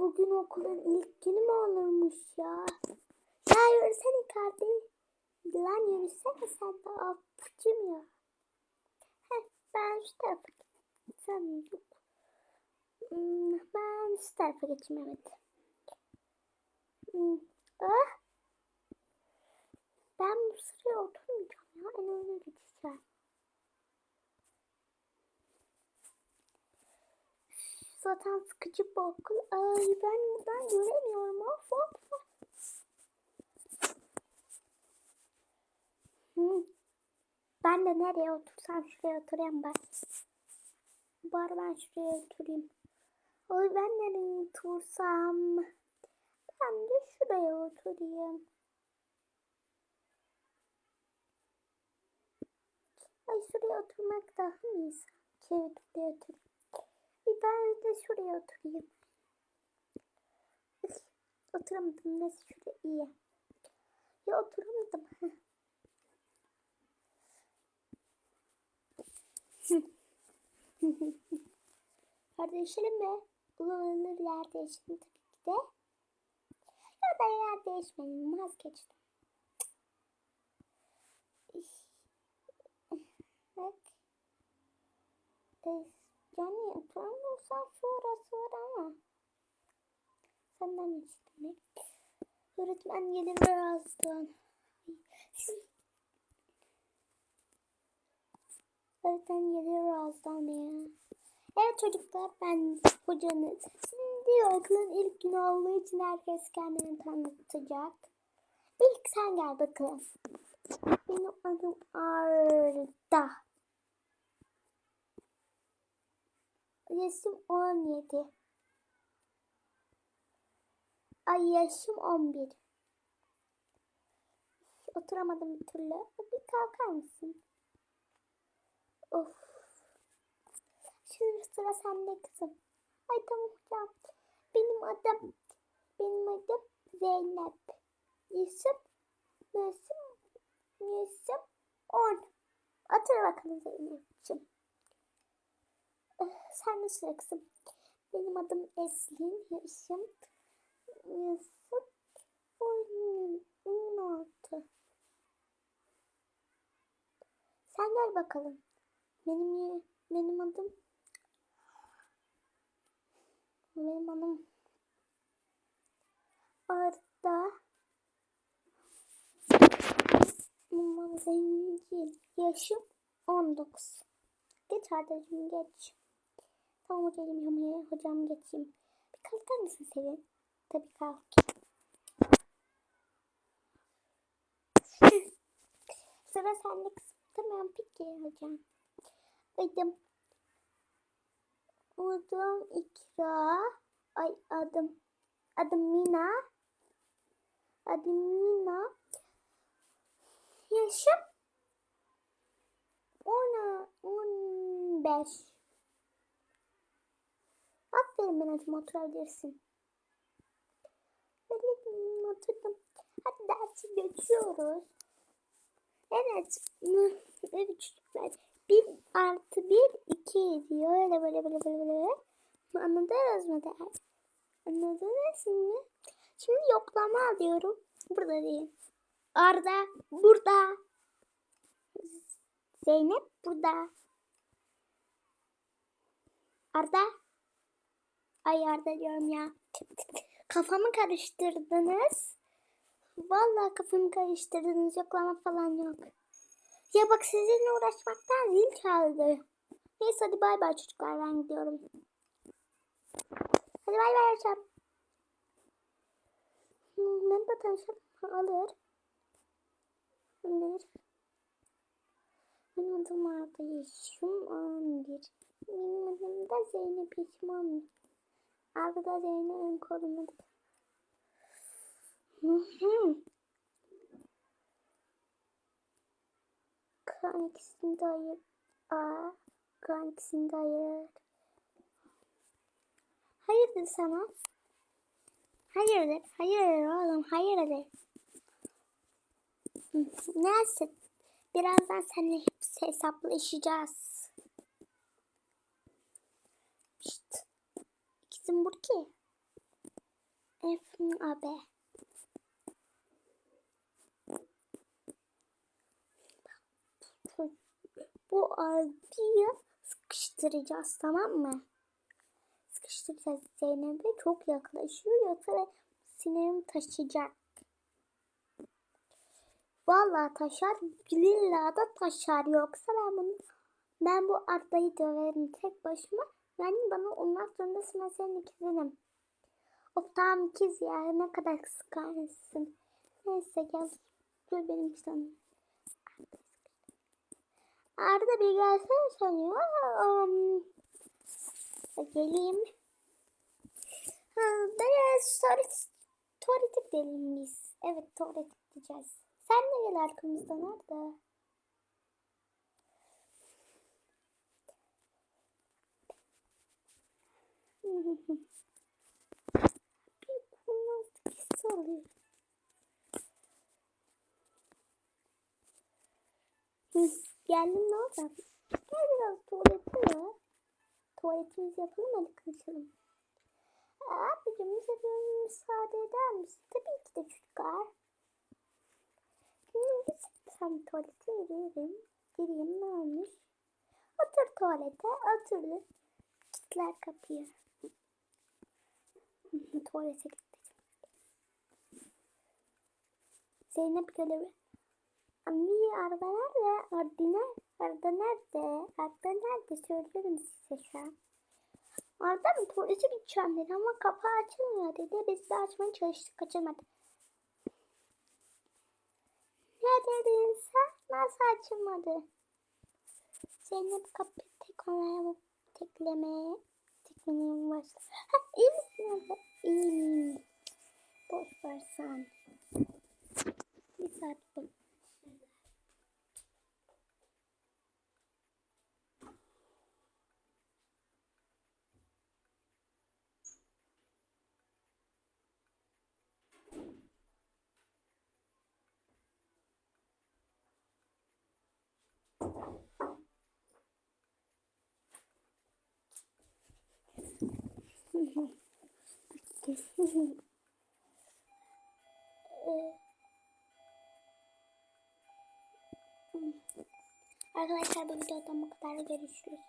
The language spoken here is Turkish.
Bugün okulun ilk günü mü olurmuş ya? Ya yürüsene kardeşim. Lan yürüsene sen de apucum ya. Heh, ben şu tarafa Sen yok. Hmm, ben şu tarafa geçeyim evet. Hmm, ah. Ben bu sıraya oturmayacağım ya. En öne geçeceğim. Zaten sıkıcı bir. Ay ben buradan göremiyorum. Of of. Ben de nereye otursam şuraya oturayım ben. Bari ben şuraya oturayım. Ay ben nereye otursam? Ben de şuraya oturayım. Ay şuraya oturmak daha mı iyi? Evet buraya oturayım. Şuraya oturayım. Oturamadım. Neyse şuraya iyi. Ya oturamadım. Değişelim mi? Olur yer değişelim tabii ki de. Ya da yer değişmeyelim vazgeçtim. Bak. Ee, yani oturamıyorsan şu orası var ama. Senden istemek. Öğretmen gelir birazdan. Öğretmen gelir birazdan ya. Evet çocuklar ben hocanız. Şimdi okulun ilk günü olduğu için herkes kendini tanıtacak. İlk sen gel bakalım. Benim adım Arda. Yaşım 17. Ay yaşım 11. Oturamadım bir türlü. Bir kalkar mısın? Of. Şimdi sıra sende kızım. Ay tamam hocam. Benim adım benim adım Zeynep. Yaşım yaşım yaşım 10. Otur bakalım Zeynep'ciğim. Eh, Sen kızım. Benim adım Eslin. Yaşım yaşım 16. Sen gel bakalım. Benim benim adım benim adım Arda Numan Zengin Yaşım 19 Geç Arda'cığım geç Tamam hocam yemeğe hocam geçeyim Bir kalkar mısın Selin? Tabii kalk Sıra sende kızım Tamam peki hocam Adım Adım İkra. Ay adım. Adım Mina. Adım Mina. Yaşım. On, on beş. Aferin Minacığım oturabilirsin. Böyle oturdum. Hadi dersi geçiyoruz. Evet. Evet çocuklar. 1 artı 1 2 diyor. Öyle böyle böyle böyle böyle. Anladınız mı der? Anladınız mı? Şimdi yoklama alıyorum. Burada değil. Arda burada. Zeynep burada. Arda. Ay Arda diyorum ya. Kafamı karıştırdınız. Vallahi kafamı karıştırdınız. Yoklama falan yok. Ya bak sizinle uğraşmaktan zil çaldı. Neyse hadi bay bay çocuklar ben gidiyorum. Hadi bay bay hocam. Ben de tanışalım. Alır. Alır. Benim adım Arda Yaşım 11. Benim adım da Zeynep Yaşım 11. Arda da Zeynep'in korumadı. Hı hı. Kan ikisini de ayır. Aa, kan ikisini de ayır. Hayırdır sana? Hayırdır, hayırdır oğlum, hayırdır. Neyse, birazdan seninle hepsi hesaplaşacağız. İkizim Burki. Efendim abi. Bu arıyı sıkıştıracağız tamam mı? Sıkıştıracağız Zeynep'e çok yaklaşıyor yoksa sinirim taşıyacak. Vallahi taşar, billahi da taşar yoksa ben bunu ben bu arıyı döverim tek başıma. Yani bana ondan sonrasında senin ikizinim. Of tamam ikiz ya ne kadar sıkarsın. Neyse gel. Dur benim canım. Arda bir gelsene sanıyor. Um, geleyim. Ha, biraz tuvalet, tuvalete gidelim biz. Evet tuvalete gideceğiz. Sen de gel arkamızdan Arda. Bir Geldim ne olacak? Gel biraz tuvalete ya. Tuvaletimizi yapalım hadi kaçalım. Abicim bize bir müsaade eder misin? Tabii ki de çocuklar. Şimdi sen tuvalete girelim. Gireyim ne olmuş? Otur tuvalete. Otur. Kitler kapıyı. Tuvalete gitti. Zeynep görevi. Anne Arda nerede? Arda nerede? Arda nerede? Arda nerede? Söylüyorum size şu an. Arda mı tuvalete gideceğim dedi ama kapı açılmıyor dedi. Biz de açmaya çalıştık açamadı. Ne dedin sen? Nasıl açılmadı? Zeynep kapıyı tek olaya teklemeye teklemeye başladı. İyi misin abla? İyiyim. Boş ver sen. Bir saat bak. Ee, Arkadaşlar bu videodan bu kadar görüşürüz.